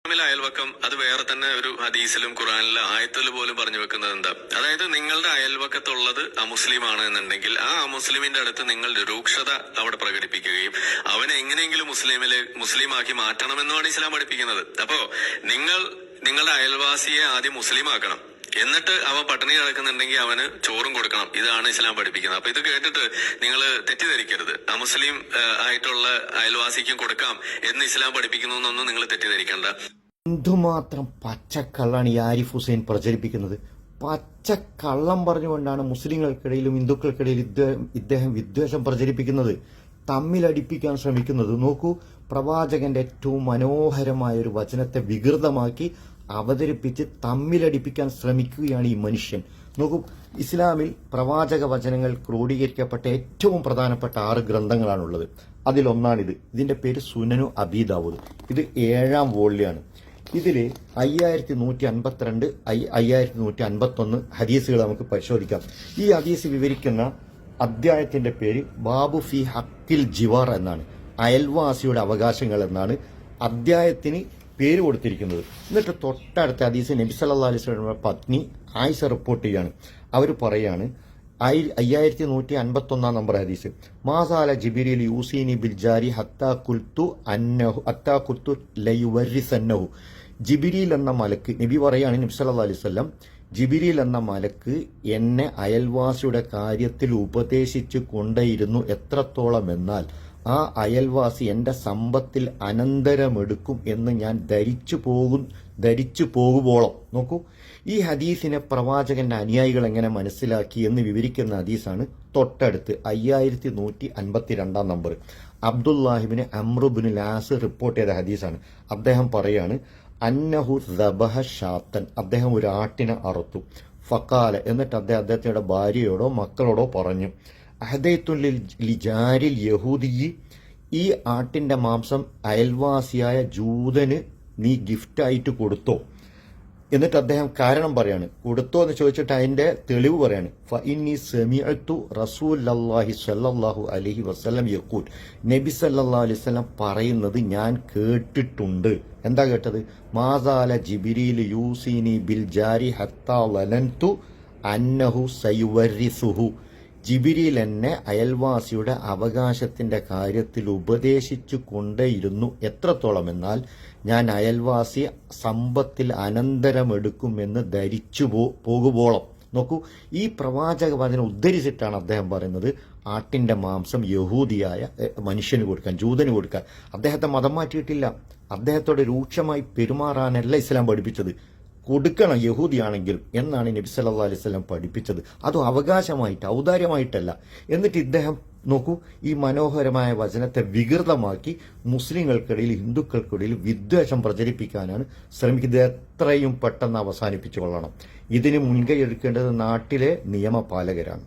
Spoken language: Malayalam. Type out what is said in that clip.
ഇസ്ലാമിലെ അയൽവക്കം അത് വേറെ തന്നെ ഒരു ഹദീസിലും ഖുറാനിലെ ആയത്തിൽ പോലും പറഞ്ഞു വെക്കുന്നത് എന്താ? അതായത് നിങ്ങളുടെ അയൽവക്കത്തുള്ളത് അമുസ്ലിമാണ് എന്നുണ്ടെങ്കിൽ ആ അമുസ്ലിമിന്റെ അടുത്ത് നിങ്ങൾ രൂക്ഷത അവിടെ പ്രകടിപ്പിക്കുകയും അവനെ എങ്ങനെയെങ്കിലും മുസ്ലിമിലെ മുസ്ലിമാക്കി മാറ്റണമെന്നുമാണ് ഇസ്ലാം പഠിപ്പിക്കുന്നത്. അപ്പോ നിങ്ങൾ നിങ്ങളുടെ അയൽവാസിയെ ആദ്യം മുസ്ലിമാക്കണം. എന്നിട്ട് അവ പട്ടിണി കിടക്കുന്നുണ്ടെങ്കിൽ അവന് ചോറും കൊടുക്കണം. ഇതാണ് ഇസ്ലാം പഠിപ്പിക്കുന്നത്. അപ്പൊ ഇത് കേട്ടിട്ട് നിങ്ങൾ തെറ്റിദ്ധരിക്കരുത്. അമുസ്ലിം മുസ്ലിം ആയിട്ടുള്ള അയൽവാസിക്കും കൊടുക്കാം എന്ന് ഇസ്ലാം പഠിപ്പിക്കുന്നു എന്നൊന്നും നിങ്ങൾ തെറ്റിദ്ധരിക്കണ്ട. എന്തുമാത്രം പച്ചക്കള്ളാണ് ഈ ആരിഫ് ഹുസൈൻ പ്രചരിപ്പിക്കുന്നത്? പച്ചക്കള്ളം പറഞ്ഞുകൊണ്ടാണ് മുസ്ലിങ്ങൾക്കിടയിലും ഹിന്ദുക്കൾക്കിടയിൽ ഇദ്ദേഹം ഇദ്ദേഹം വിദ്വേഷം പ്രചരിപ്പിക്കുന്നത്. തമ്മിലടിപ്പിക്കാൻ ശ്രമിക്കുന്നത്. നോക്കൂ പ്രവാചകന്റെ ഏറ്റവും മനോഹരമായ ഒരു വചനത്തെ വികൃതമാക്കി അവതരിപ്പിച്ച് തമ്മിലടിപ്പിക്കാൻ ശ്രമിക്കുകയാണ് ഈ മനുഷ്യൻ. നോക്കൂ ഇസ്ലാമിൽ പ്രവാചക വചനങ്ങൾ ക്രോഡീകരിക്കപ്പെട്ട ഏറ്റവും പ്രധാനപ്പെട്ട ആറ് ഗ്രന്ഥങ്ങളാണുള്ളത്. അതിലൊന്നാണിത് ഇതിന്റെ പേര് സുനനു അബീദാവൂദ് ഇത് ഏഴാം വോളിയാണ്. ഇതിൽ അയ്യായിരത്തി നൂറ്റി അൻപത്തിരണ്ട് അയ്യായിരത്തി നൂറ്റി അൻപത്തൊന്ന് ഹദീസുകൾ നമുക്ക് പരിശോധിക്കാം. ഈ ഹദീസ് വിവരിക്കുന്ന അധ്യായത്തിന്റെ പേര് ബാബു ഫി ഹക്കിൽ ജിവാർ എന്നാണ്. അയൽവാസിയുടെ അവകാശങ്ങൾ എന്നാണ്. അധ്യായത്തിന് പേര് കൊടുത്തിരിക്കുന്നത്. എന്നിട്ട് തൊട്ടടുത്ത ഹദീസ് നബി സല്ലാ അലൈഹി വസല്ലമയുടെ പത്നി ആയിഷ റിപ്പോർട്ട് ചെയ്യാണ്. അവർ പറയാണ് ആയി- അയ്യായിരത്തി നൂറ്റി അൻപത്തൊന്നാം നമ്പർ ഹദീസ്. മാസാല ജിബിരിൽ യൂസീനി ബിൽ ജാരി ഹത്താ കുൽത്തു അന്നഹു ഹത്താ കുൽത്തു ലൈവരിസന്നഹു ജിബിരിയിൽ എന്ന മലക്ക് നബി പറയാണ് നബി സല്ലാ അലൈഹി വസല്ലം ജിബിരിൽ എന്ന മലക്ക് എന്നെ അയൽവാസിയുടെ കാര്യത്തിൽ ഉപദേശിച്ചു കൊണ്ടേയിരുന്നു എത്രത്തോളം എന്നാൽ ആ അയൽവാസി എന്റെ സമ്പത്തിൽ അനന്തരമെടുക്കും എന്ന് ഞാൻ ധരിച്ചു പോകും ധരിച്ചു പോകുവോളം. നോക്കൂ ഈ ഹദീസിനെ പ്രവാചകന്റെ അനുയായികൾ എങ്ങനെ മനസ്സിലാക്കി എന്ന് വിവരിക്കുന്ന ഹദീസാണ് തൊട്ടടുത്ത് അയ്യായിരത്തി നൂറ്റി അൻപത്തിരണ്ടാം നമ്പർ അബ്ദുല്ലാഹിബിന് അമ്രുബിന് ലാസ് റിപ്പോർട്ട് ചെയ്ത ഹദീസാണ്. അദ്ദേഹം പറയാണ് അന്നഹു സബഹ ഷാത്തൻ. അദ്ദേഹം ഒരു ആട്ടിനെ അറുത്തു. ഫക്കാല എന്നിട്ട് അദ്ദേഹം അദ്ദേഹത്തിന്റെ ഭാര്യയോടോ മക്കളോടോ പറഞ്ഞു അഹദൈത്തുൽ ലിജാരിൽ യഹൂദി ഈ ആട്ടിന്റെ മാംസം അയൽവാസിയായ ജൂതന് നീ ഗിഫ്റ്റായിട്ട് കൊടുത്തോ? എന്നിട്ട് അദ്ദേഹം കാരണം പറയാണ്. കൊടുത്തോ എന്ന് ചോദിച്ചിട്ട് അതിന്റെ തെളിവ് പറയാണ്. ഫഇന്നി സെമിഅത്തു അള്ളാഹി സല്ലാഹു അലൈഹി വസല്ലം യഖൂൽ. നബി സല്ലാ അലൈഹി സ്വലം പറയുന്നത് ഞാൻ കേട്ടിട്ടുണ്ട്. എന്താ കേട്ടത്? മാസാല ജിബിരിയിൽ യൂസിനി ബിൽ ജാരി ഹത്താ ലനന്തു അന്നഹു സയുവരിസുഹു ജിബിരിൽ എന്നെ അയൽവാസിയുടെ അവകാശത്തിന്റെ കാര്യത്തിൽ ഉപദേശിച്ചു കൊണ്ടേയിരുന്നു എത്രത്തോളം എന്നാൽ ഞാൻ അയൽവാസി സമ്പത്തിൽ അനന്തരമെടുക്കുമെന്ന് ധരിച്ചു പോ പോകുവോളം. നോക്കൂ ഈ പ്രവാചക വചനം ഉദ്ധരിച്ചിട്ടാണ് അദ്ദേഹം പറയുന്നത് ആട്ടിന്റെ മാംസം യഹൂദിയായ മനുഷ്യന് കൊടുക്കാൻ ജൂതന് കൊടുക്കാൻ. അദ്ദേഹത്തെ മതം മാറ്റിയിട്ടില്ല. അദ്ദേഹത്തോട് രൂക്ഷമായി പെരുമാറാനല്ല ഇസ്ലാം പഠിപ്പിച്ചത്. കൊടുക്കണം യഹൂദിയാണെങ്കിൽ എന്നാണ് നബി സല്ലാ സ്വലം പഠിപ്പിച്ചത്. അതും അവകാശമായിട്ട് ഔദാര്യമായിട്ടല്ല. എന്നിട്ട് ഇദ്ദേഹം നോക്കൂ ഈ മനോഹരമായ വചനത്തെ വികൃതമാക്കി മുസ്ലിങ്ങൾക്കിടയിൽ ഹിന്ദുക്കൾക്കിടയിൽ വിദ്വേഷം പ്രചരിപ്പിക്കാനാണ് ശ്രമിക്കുന്നത്. എത്രയും പെട്ടെന്ന് അവസാനിപ്പിച്ചു കൊള്ളണം. ഇതിന് മുൻകൈ എടുക്കേണ്ടത് നാട്ടിലെ നിയമപാലകരാണ്.